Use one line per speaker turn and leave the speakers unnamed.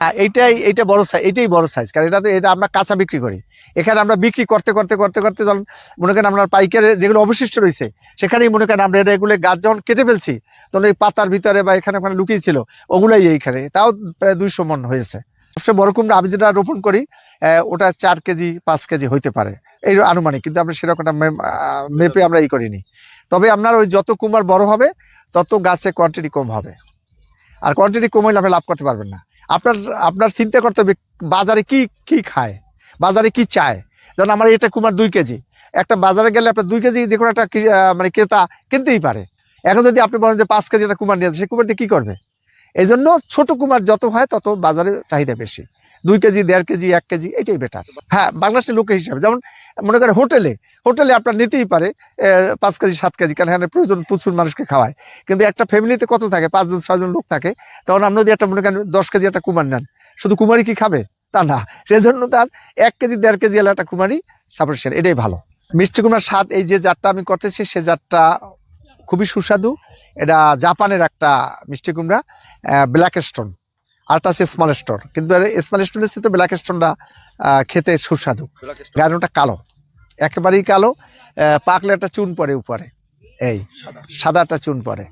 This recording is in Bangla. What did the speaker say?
হ্যাঁ, এইটাই এইটা বড় সাইজ এইটাই বড় সাইজ কারণ এটাতে এটা আমরা কাঁচা বিক্রি করি। এখানে আমরা বিক্রি করতে করতে করতে করতে যখন মনে করেন আমরা পাইকারে যেগুলো অবশিষ্ট রয়েছে সেখানেই মনে করেন আমরা এটা এগুলো গাছ যখন কেটে ফেলছি তখন এই পাতার ভিতরে বা এখানে ওখানে লুকিয়ে ছিল ওগুলাই এইখানে তাও প্রায় দুইশো মন হয়েছে। সবচেয়ে বড় কুমড়া আমি যেটা রোপণ করি ওটা চার কেজি পাঁচ কেজি হইতে পারে এই আনুমানিক কিন্তু আমরা সেরকম একটা মেপে আমরা ই করিনি। তবে আপনার ওই যত কুমড়ার বড় হবে তত গাছে কোয়ান্টিটি কম হবে। আর কোয়ান্টিটি কম হলে আপনি লাভ করতে পারবেন না। আপনার আপনার চিন্তা করতে হবে বাজারে কি কি খায়? বাজারে কি চায়? যেমন আমার এটা কুমার দুই কেজি। একটা বাজারে গেলে আপনার দুই কেজি যে কোনো একটা মানে ক্রেতা কিনতেই পারে। এখন যদি আপনি বলেন যে পাঁচ কেজি একটা কুমার নিয়ে আসে, সে কুমার দিয়ে কী করবে? এই জন্য ছোট কুমার যত হয় তত বাজারে চাহিদা বেশি। দুই কেজি, দেড় কেজি, এক কেজি, এটাই বেটার হ্যাঁ বাংলাদেশের লোকের হিসাবে, যেমন মনে করেন হোটেলে হোটেলে আপনার নিতেই পারে পাঁচ কেজি, সাত কেজি, কারণ এখানে প্রয়োজন প্রচুর মানুষকে খাওয়ায়। কিন্তু একটা ফ্যামিলিতে কত থাকে? পাঁচজন, ছয়জন লোক থাকে, তখন আপনি যদি একটা, মনে করেন, দশ কেজি একটা কুমার নেন, শুধু কুমারই কি খাবে? তা না। সেজন্য তার এক কেজি, দেড় কেজি এলা একটা সাপোর্টেশন এটাই ভালো। মিষ্টি কুমার স্বাদ এই যে জাতটা আমি করতেছি, সে জাতটা খুবই সুস্বাদু। এটা জাপানের একটা মিষ্টি কুমড়া ব্ল্যাক স্টোন আরটা আছে স্মল স্টোন কিন্তু স্মল স্টোনের সাথে ব্ল্যাক স্টোনটা খেতে সুস্বাদু। ওটা কালো। একেবারেই কালো। পাকলে একটা চুন পরে উপরে। এই সাদাটা চুন পড়ে।